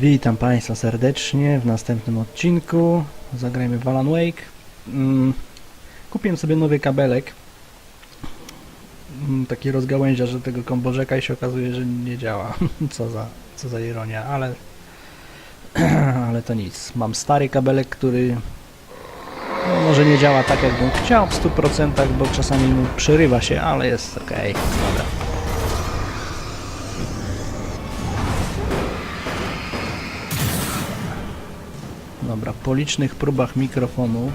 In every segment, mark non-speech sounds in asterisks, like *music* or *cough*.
Witam Państwa serdecznie w następnym odcinku. Zagrajmy w Alan Wake. Mm, kupiłem sobie nowy kabelek. Mm, taki rozgałęzia, że tego kombożeka i się okazuje, że nie działa. *laughs* co za, co za ironia, ale *clears throat* ale to nic. Mam stary kabelek, który no, może nie działa tak jakbym chciał w 100%, bo czasami mu przerywa się, ale jest ok. Dobra. Po licznych próbach mikrofonu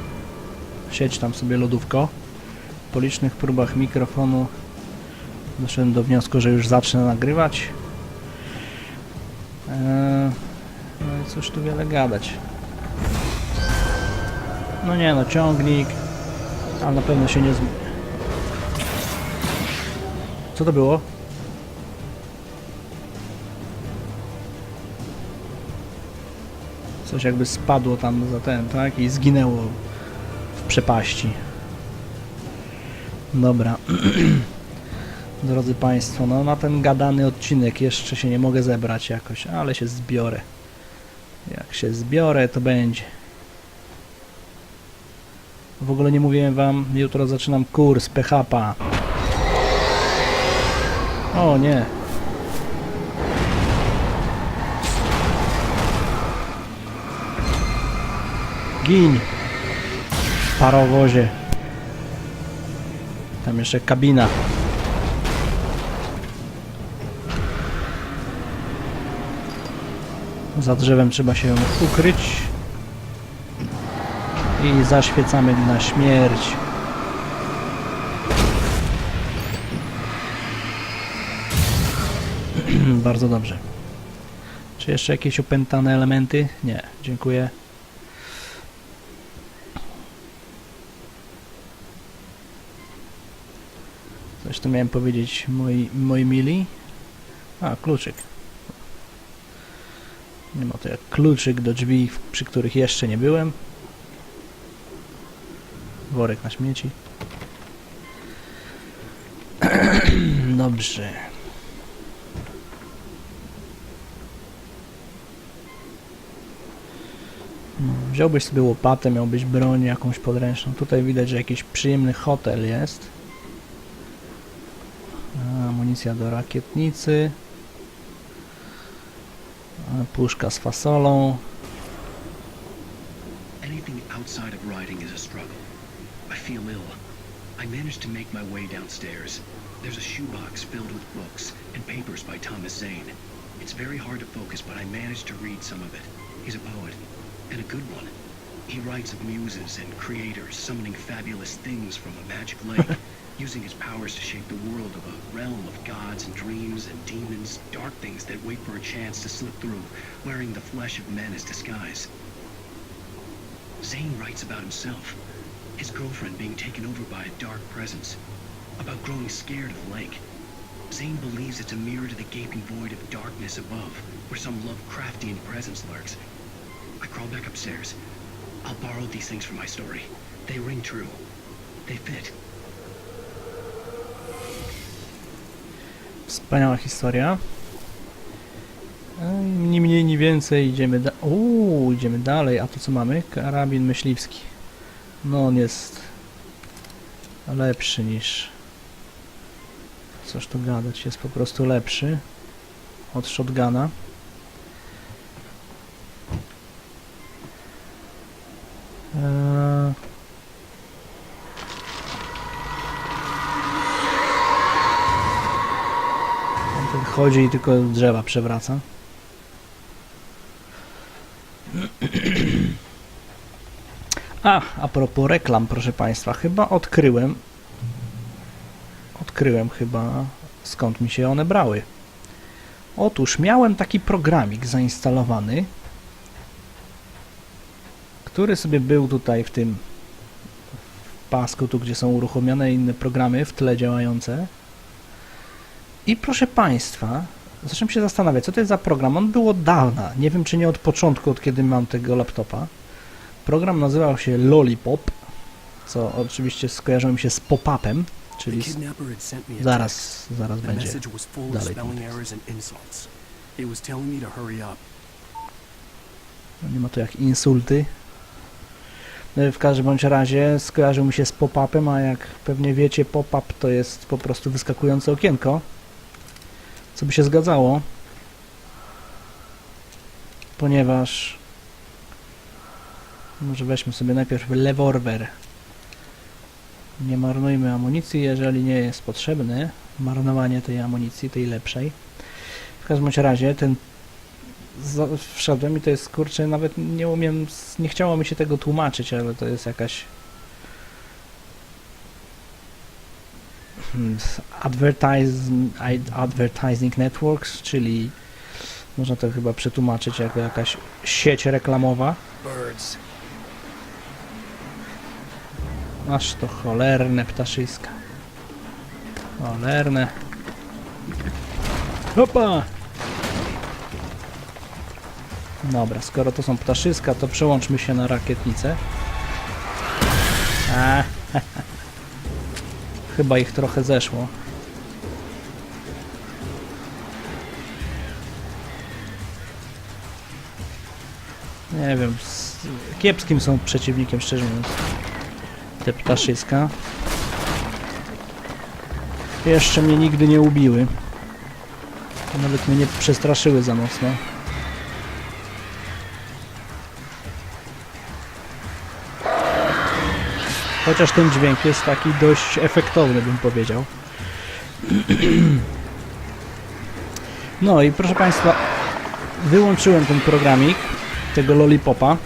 sieć tam sobie lodówko po licznych próbach mikrofonu doszedłem do wniosku, że już zacznę nagrywać eee, no i cóż tu wiele gadać no nie no, ciągnik ale na pewno się nie. Co to było? Coś jakby spadło tam za ten, tak? I zginęło w przepaści. Dobra. *clears throat* Drodzy Państwo, no na ten gadany odcinek jeszcze się nie mogę zebrać jakoś, ale się zbiorę. Jak się zbiorę, to będzie. W ogóle nie mówiłem Wam, jutro zaczynam kurs PHP. O nie. Gin. Parowozie. Tam jeszcze kabina. Za drzewem trzeba się ukryć. I zaświecamy na śmierć. *clears throat* Bardzo dobrze. Czy jeszcze jakieś opętane elementy? Nie, dziękuję. Tu miałem powiedzieć, moi, moi mili. A, kluczyk. Nie ma to jak kluczyk do drzwi, przy których jeszcze nie byłem. Worek na śmieci. *clears throat* Dobrze. Wziąłbyś sobie łopatę, miałbyś broń jakąś podręczną. Tutaj widać, że jakiś przyjemny hotel jest. A, Amunicja do rakietnicy. Puszka z fasolą. Anything outside of writing is a struggle. I feel ill. I managed to make my way downstairs. There's a shoebox filled with books and papers by Thomas Zane. It's very hard to focus, but I managed to read some of it. He's a poet, and a good one. He writes of muses and creators summoning fabulous things from a magic lake, *laughs* using his powers to shape the world of a realm of gods and dreams and demons, dark things that wait for a chance to slip through, wearing the flesh of men as disguise. Zane writes about himself, his girlfriend being taken over by a dark presence, about growing scared of the lake. Zane believes it's a mirror to the gaping void of darkness above, where some Lovecraftian presence lurks. I crawl back upstairs. I'll borrow these things for my story. They ring true. They fit. Wspaniała historia. E, Ni mniej, ni więcej idziemy da Uuu, idziemy dalej. A to co mamy? Karabin myśliwski. No on jest lepszy niż... Coż tu gadać, jest po prostu lepszy od shotguna. Chodzi i tylko drzewa przewraca. A, a propos reklam, proszę Państwa, chyba odkryłem, odkryłem chyba skąd mi się one brały. Otóż miałem taki programik zainstalowany, który sobie był tutaj w tym w pasku, tu gdzie są uruchomione inne programy w tle działające. I proszę Państwa, zacząłem się zastanawiać, co to jest za program. On był od dawna, nie wiem czy nie od początku, od kiedy mam tego laptopa. Program nazywał się Lollipop, co oczywiście skojarzyło mi się z pop-upem, czyli z... zaraz, zaraz będzie. dalej. No, Nie ma to jak insulty. No, w każdym bądź razie skojarzył mi się z pop-upem, a jak pewnie wiecie, pop-up to jest po prostu wyskakujące okienko. Co by się zgadzało. Ponieważ... Może weźmy sobie najpierw leworwer. Nie marnujmy amunicji, jeżeli nie jest potrzebny. Marnowanie tej amunicji, tej lepszej. W każdym razie ten wszedłem i to jest kurczę, nawet nie umiem, nie chciało mi się tego tłumaczyć, ale to jest jakaś i- advertising networks, czyli można to chyba przetłumaczyć jako jakaś sieć reklamowa. Aż to cholerne ptaszyska. Cholerne. Hopa! Dobra, skoro to są ptaszyska, to przełączmy się na rakietnicę. A, *laughs* Chyba ich trochę zeszło. Nie wiem, kiepskim są przeciwnikiem, szczerze mówiąc te ptaszyska. Jeszcze mnie nigdy nie ubiły. Nawet mnie nie przestraszyły za mocno. Chociaż ten dźwięk jest taki dość efektowny, bym powiedział. *clears throat* No i proszę Państwa, wyłączyłem ten programik tego Lollipopa.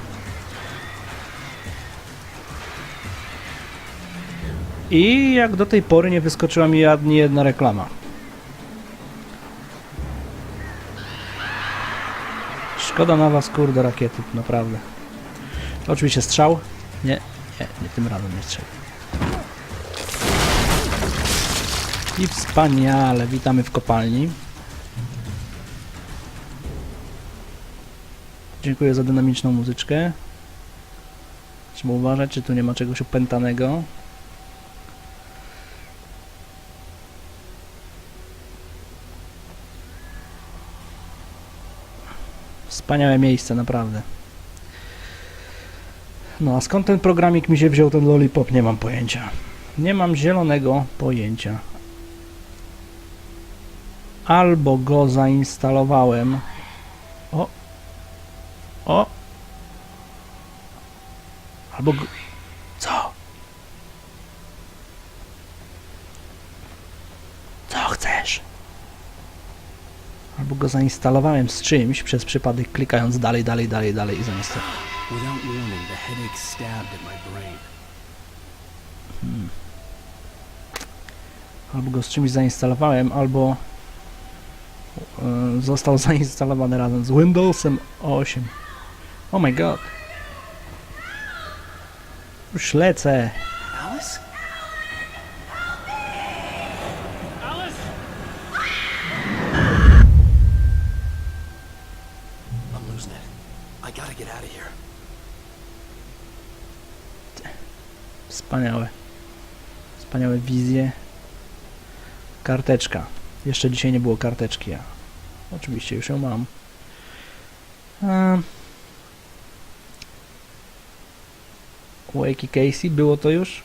I jak do tej pory nie wyskoczyła mi ani jedna reklama. Szkoda na was, kurde, rakiety, naprawdę. Oczywiście strzał. Nie, nie, nie tym razem nie strzał. I wspaniale, witamy w kopalni. Dziękuję za dynamiczną muzyczkę. Trzeba uważać, czy tu nie ma czegoś opętanego. Wspaniałe miejsce, naprawdę. No a skąd ten programik mi się wziął, ten lollipop, nie mam pojęcia. Nie mam zielonego pojęcia. Albo go zainstalowałem. O. O. Albo go... Co? Co chcesz? Albo go zainstalowałem z czymś przez przypadek klikając dalej, dalej, dalej, dalej i zainstalowałem. Without warning, the headache stabbed at my brain. Albo go z czymś zainstalowałem, albo e, został *laughs* zainstalowany razem z Windowsem 8. Oh my god. Już lecę. Alice? I'm losing it. I gotta get out of here. Wspaniałe. Wspaniałe wizje. Karteczka. Jeszcze dzisiaj nie było karteczki, a oczywiście już ją mam. A... Wakey Casey, było to już?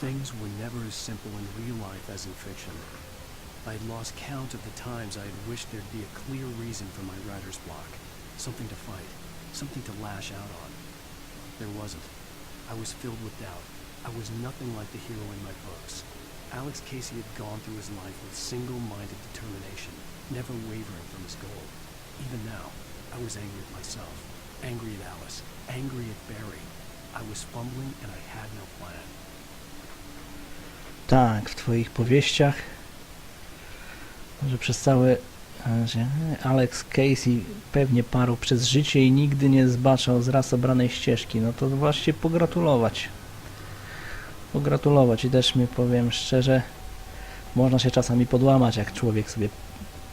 Things were never as simple in real life as in fiction. I had lost count of the times I had wished there'd be a clear reason for my writer's block. Something to fight. Something to lash out on. There wasn't. I was filled with doubt. I was nothing like the hero in my books. Alex Casey had gone through his life with single-minded determination, never wavering from his goal. Even now, I was angry at myself, angry at Alice, angry at Barry. I was fumbling and I had no plan. Tak, w twoich powieściach, że przez cały e, Alex Casey pewnie parł przez życie i nigdy nie zbaczał z raz obranej ścieżki, no to właśnie pogratulować. Pogratulować i też mi powiem szczerze, można się czasami podłamać, jak człowiek sobie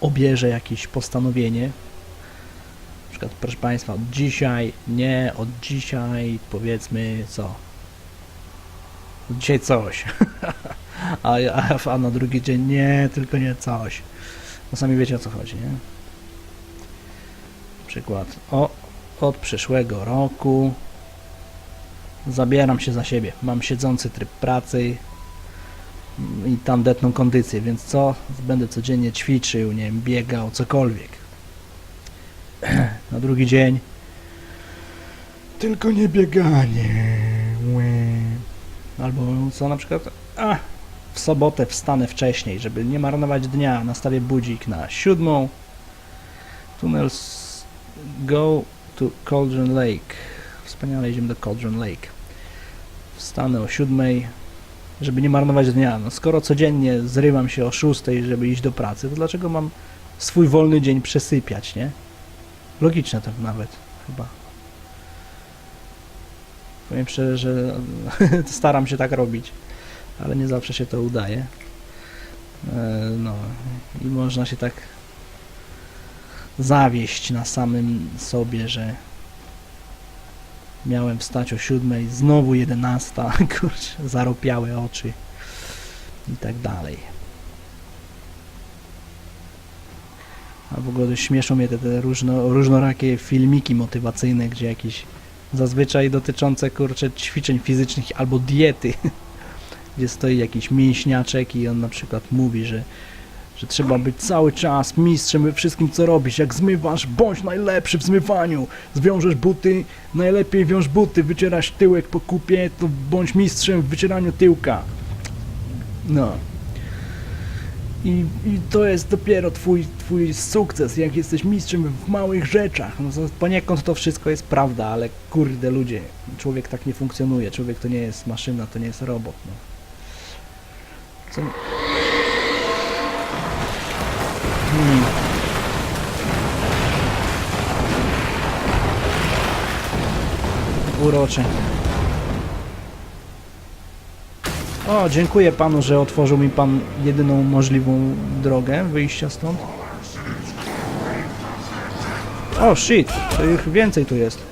obierze jakieś postanowienie. Na przykład, proszę Państwa, od dzisiaj, nie, od dzisiaj powiedzmy co? Od dzisiaj coś. *laughs* a, a, a na drugi dzień nie, tylko nie coś. No sami wiecie o co chodzi, nie? Przykład. O, od przyszłego roku zabieram się za siebie. Mam siedzący tryb pracy i tandetną kondycję, więc co? Będę codziennie ćwiczył, nie wiem, biegał, cokolwiek. *clears throat* Na drugi dzień tylko nie bieganie. Albo co na przykład? A, w sobotę wstanę wcześniej, żeby nie marnować dnia. Nastawię budzik na siódmą. Tunnels go to Cauldron Lake. Wspaniale idziemy do Cauldron Lake. Wstanę o siódmej, żeby nie marnować dnia. No, skoro codziennie zrywam się o szóstej, żeby iść do pracy, to dlaczego mam swój wolny dzień przesypiać, nie? Logiczne to nawet, chyba. Powiem szczerze, że *laughs* staram się tak robić, ale nie zawsze się to udaje. E, No i można się tak zawieść na samym sobie, że miałem wstać o siódmej, znowu jedenasta, *laughs* kurczę, zaropiałe oczy i tak dalej. A w ogóle śmieszą mnie te, te różno, różnorakie filmiki motywacyjne, gdzie jakieś zazwyczaj dotyczące kurczę ćwiczeń fizycznych albo diety, *laughs* gdzie stoi jakiś mięśniaczek i on na przykład mówi, że, że trzeba być cały czas mistrzem we wszystkim co robisz, jak zmywasz, bądź najlepszy w zmywaniu, zwiążesz buty, najlepiej wiąż buty, wycierasz tyłek po kupie, to bądź mistrzem w wycieraniu tyłka. No. I, I to jest dopiero twój, twój sukces, jak jesteś mistrzem w małych rzeczach. No, poniekąd to wszystko jest prawda, ale kurde ludzie, człowiek tak nie funkcjonuje. Człowiek to nie jest maszyna, to nie jest robot. No. Co... Hmm. Urocze. O, dziękuję panu, że otworzył mi pan jedyną możliwą drogę wyjścia stąd. O, shit, to ich więcej tu jest.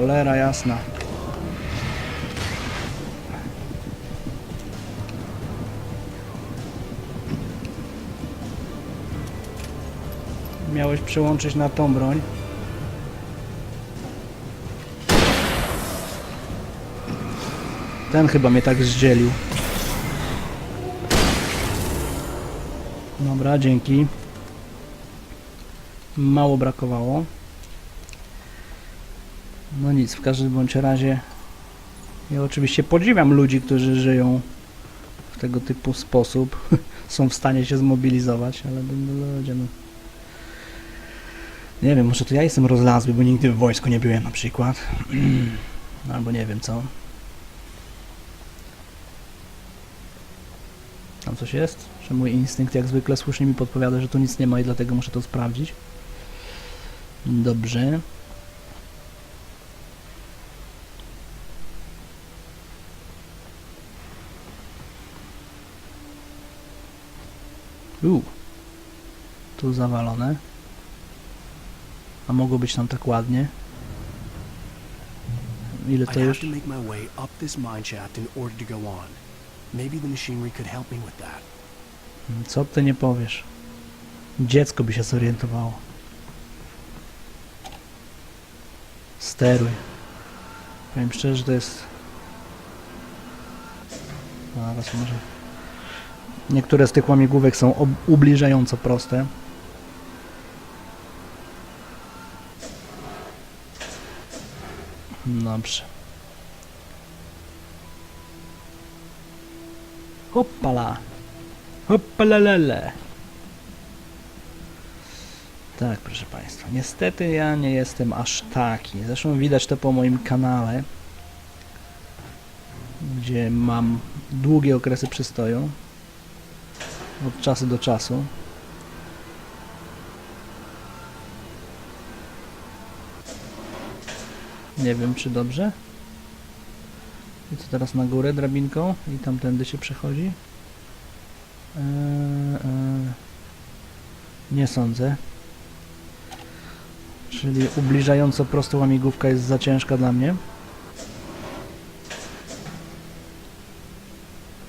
Cholera jasna. Miałeś przełączyć na tą broń. Ten chyba mnie tak zdzielił. Dobra, dzięki. Mało brakowało. No nic, w każdym bądź razie ja oczywiście podziwiam ludzi, którzy żyją w tego typu sposób. *laughs* Są w stanie się zmobilizować, ale ludzie, no. Nie wiem, może to ja jestem rozlazły, bo nigdy w wojsku nie byłem na przykład. *clears throat* Albo nie wiem co. Tam coś jest? Że mój instynkt jak zwykle słusznie mi podpowiada, że tu nic nie ma i dlatego muszę to sprawdzić. Dobrze. U. Tu zawalone. A mogło być tam tak ładnie. Ile to już? Co ty nie powiesz? Dziecko by się zorientowało. Steruj. Powiem szczerze, że to jest... Zaraz może... Niektóre z tych łamigłówek są ubliżająco proste. Dobrze. Hoppala. Hoppalalele. Tak, proszę Państwa. Niestety ja nie jestem aż taki. Zresztą widać to po moim kanale, gdzie mam długie okresy przystoju od czasu do czasu. Nie wiem, czy dobrze. I co teraz na górę drabinką i tamtędy się przechodzi? Eee, eee, nie sądzę. Czyli ubliżająco prosto łamigłówka jest za ciężka dla mnie.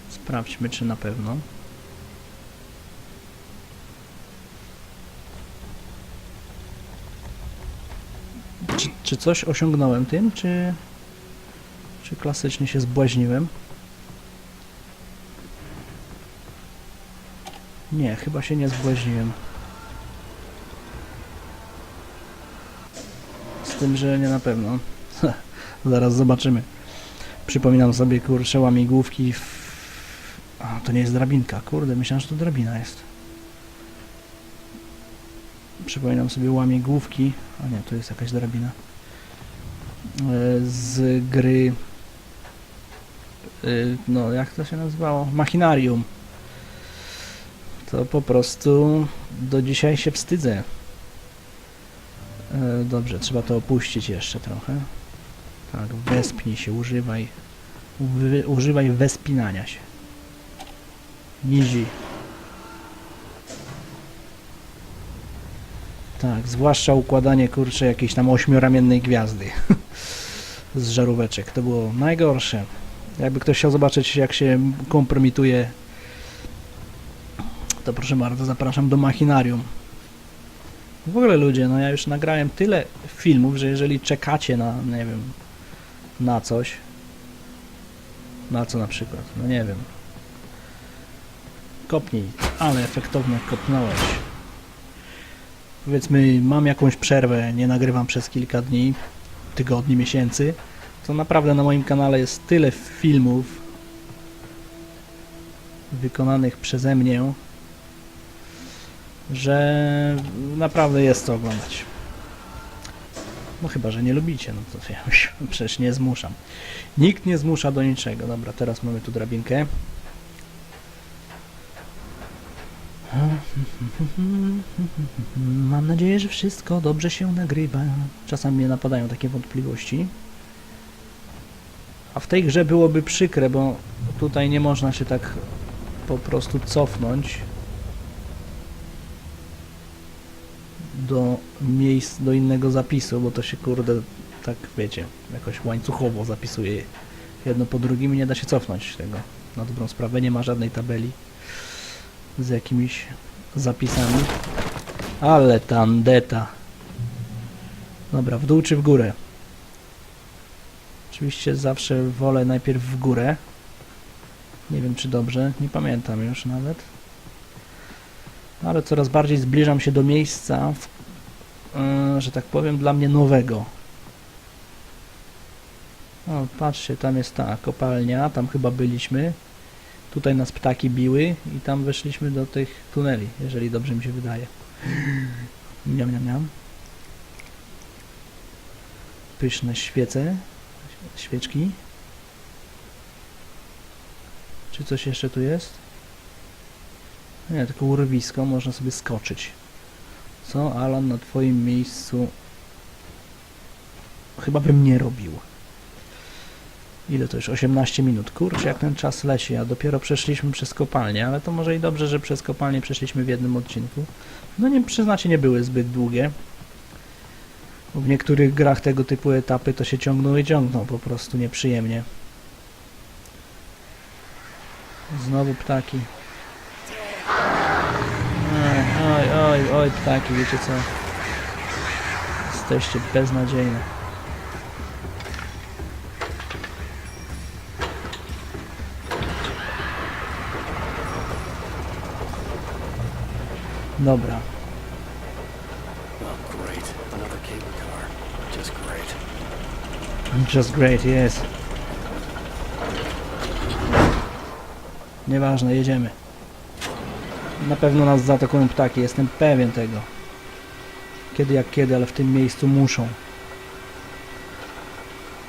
Sprawdźmy, czy na pewno. Czy, czy coś osiągnąłem tym, czy, czy klasycznie się zbłaźniłem? Nie, chyba się nie zbłaźniłem. Z tym, że nie na pewno. *laughs* Zaraz zobaczymy. Przypominam sobie, kurczę, łamigłówki w... A, to nie jest drabinka. Kurde, myślałem, że to drabina jest. Przypominam sobie łamigłówki. A nie, to jest jakaś drabina. Z gry... y, No, jak to się nazywało? Machinarium. To po prostu do dzisiaj się wstydzę. E, Dobrze, trzeba to opuścić jeszcze trochę. Tak, wespnij się, używaj. Używaj wespinania się. Nizi. Tak, zwłaszcza układanie kurcze jakiejś tam ośmioramiennej gwiazdy *laughs* z żaróweczek. To było najgorsze. Jakby ktoś chciał zobaczyć, jak się kompromituje, to proszę bardzo, zapraszam do machinarium. W ogóle ludzie, no ja już nagrałem tyle filmów, że jeżeli czekacie na, nie wiem, na coś, na co na przykład, no nie wiem, kopnij, ale efektownie kopnąłeś. Powiedzmy, mam jakąś przerwę, nie nagrywam przez kilka dni, tygodni, miesięcy, to naprawdę na moim kanale jest tyle filmów wykonanych przeze mnie, że naprawdę jest co oglądać. No chyba, że nie lubicie, no to *laughs* ja już przecież nie zmuszam. Nikt nie zmusza do niczego. Dobra, teraz mamy tu drabinkę. Mam nadzieję, że wszystko dobrze się nagrywa. Czasami mnie napadają takie wątpliwości. A w tej grze byłoby przykre, bo tutaj nie można się tak po prostu cofnąć do miejsc, do innego zapisu, bo to się kurde, tak wiecie, jakoś łańcuchowo zapisuje jedno po drugim i nie da się cofnąć tego. Na dobrą sprawę nie ma żadnej tabeli z jakimiś zapisami. Ale tandeta. Dobra, w dół czy w górę? Oczywiście zawsze wolę najpierw w górę. Nie wiem czy dobrze, nie pamiętam już nawet. Ale coraz bardziej zbliżam się do miejsca, w, yy, że tak powiem, dla mnie nowego. O, patrzcie, tam jest ta kopalnia, tam chyba byliśmy. Tutaj nas ptaki biły i tam weszliśmy do tych tuneli, jeżeli dobrze mi się wydaje. Miam, miam, miam. Pyszne świece, świeczki. Czy coś jeszcze tu jest? Nie, tylko urwisko, można sobie skoczyć. Co, Alan, na twoim miejscu chyba bym nie robił. Ile to już? 18 minut. Kurczę, jak ten czas leci, a dopiero przeszliśmy przez kopalnię, ale to może i dobrze, że przez kopalnię przeszliśmy w jednym odcinku. No nie, przyznacie, nie były zbyt długie. Bo w niektórych grach tego typu etapy to się ciągną i ciągną po prostu nieprzyjemnie. Znowu ptaki. Oj, oj, oj, oj, ptaki, wiecie co? Jesteście beznadziejne. Dobra. Oh. Just great. Yes. Nieważne, jedziemy. Na pewno nas zaatakują ptaki, jestem pewien tego. Kiedy jak kiedy, ale w tym miejscu muszą.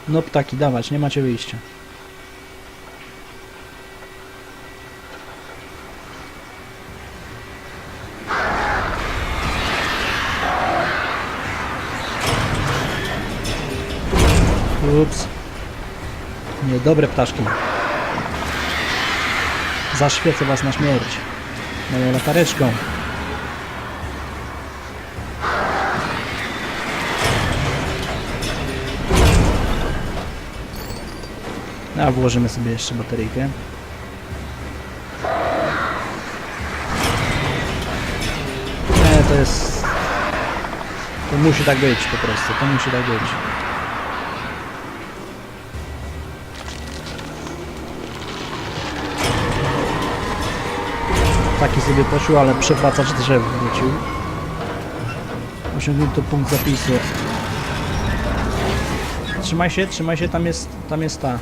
No ptaki, dawać, nie macie wyjścia. Ups. Niedobre ptaszki. Zaświecę was na śmierć. moją latareczką. A włożymy sobie jeszcze bateryjkę. Nie, to jest... To musi tak być po prostu, to musi tak być. Sobie poszło, ale przewracacz drzew wrócił. Osiągnięto punkt zapisu. Trzymaj się, trzymaj się, tam jest, tam jest ta.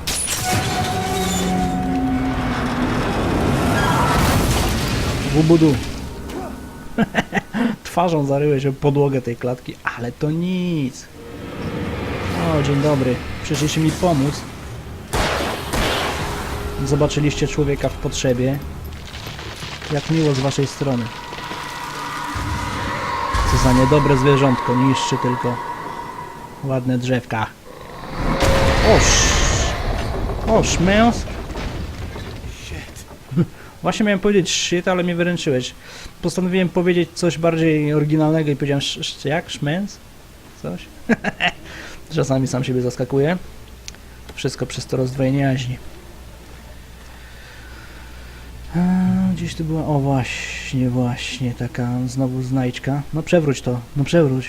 Wubudu. *laughs* Twarzą zaryłeś o podłogę tej klatki, ale to nic. O, dzień dobry. Przyszliście mi pomóc. Zobaczyliście człowieka w potrzebie. Jak miło z waszej strony. Co za niedobre zwierzątko, niszczy tylko ładne drzewka. Oż! Oż! Shit. *laughs* Właśnie miałem powiedzieć shit, ale mnie wyręczyłeś. Postanowiłem powiedzieć coś bardziej oryginalnego i powiedziałem sz, sz, jak? Szmens? Coś? *laughs* Czasami sam siebie zaskakuję. Wszystko przez to rozdwojenie jaźni. A, Gdzieś tu była, o właśnie, właśnie, taka znowu znajdźka. No przewróć to, no przewróć.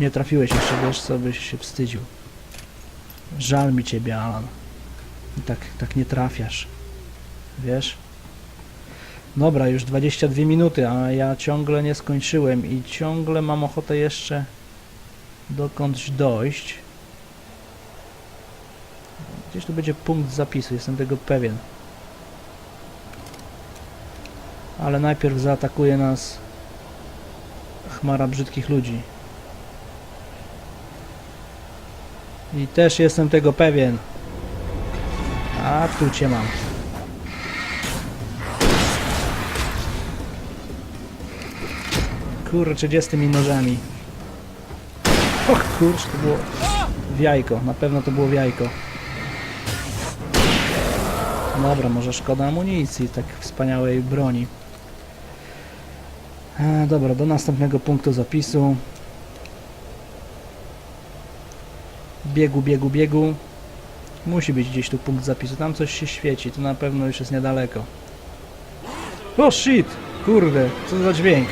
Nie trafiłeś jeszcze, wiesz co, byś się wstydził. Żal mi ciebie, Alan. Tak, tak nie trafiasz. Wiesz? Dobra, już 22 minuty, a ja ciągle nie skończyłem i ciągle mam ochotę jeszcze dokądś dojść. Gdzieś tu będzie punkt zapisu, jestem tego pewien. Ale najpierw zaatakuje nas chmara brzydkich ludzi. I też jestem tego pewien. A tu cię mam. Kurczę, gdzie z tymi nożami? Och kurczę, to było w jajko. Na pewno to było w jajko. Dobra, może szkoda amunicji, tak wspaniałej broni. E, dobra, do następnego punktu zapisu. Biegu, biegu, biegu. Musi być gdzieś tu punkt zapisu. Tam coś się świeci. To na pewno już jest niedaleko. O shit! Kurde, co za dźwięk?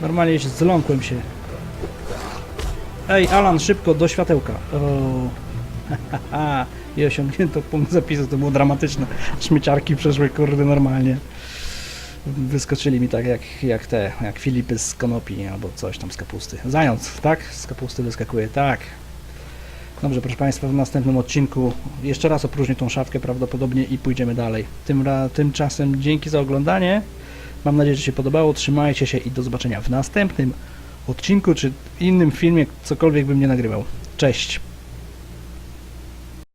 Normalnie się zląkłem się. Ej, Alan, szybko, do światełka. O, *laughs* i osiągnięto punkt zapisu. To było dramatyczne. Śmieciarki przeszły, kurde, normalnie. Wyskoczyli mi tak jak, jak te, jak Filipy z konopi albo coś tam z kapusty. Zając, tak? Z kapusty wyskakuje, tak. Dobrze, proszę Państwa, w następnym odcinku jeszcze raz opróżnię tą szafkę prawdopodobnie i pójdziemy dalej. Tym, tymczasem dzięki za oglądanie. Mam nadzieję, że się podobało. Trzymajcie się i do zobaczenia w następnym odcinku czy innym filmie, cokolwiek bym nie nagrywał. Cześć!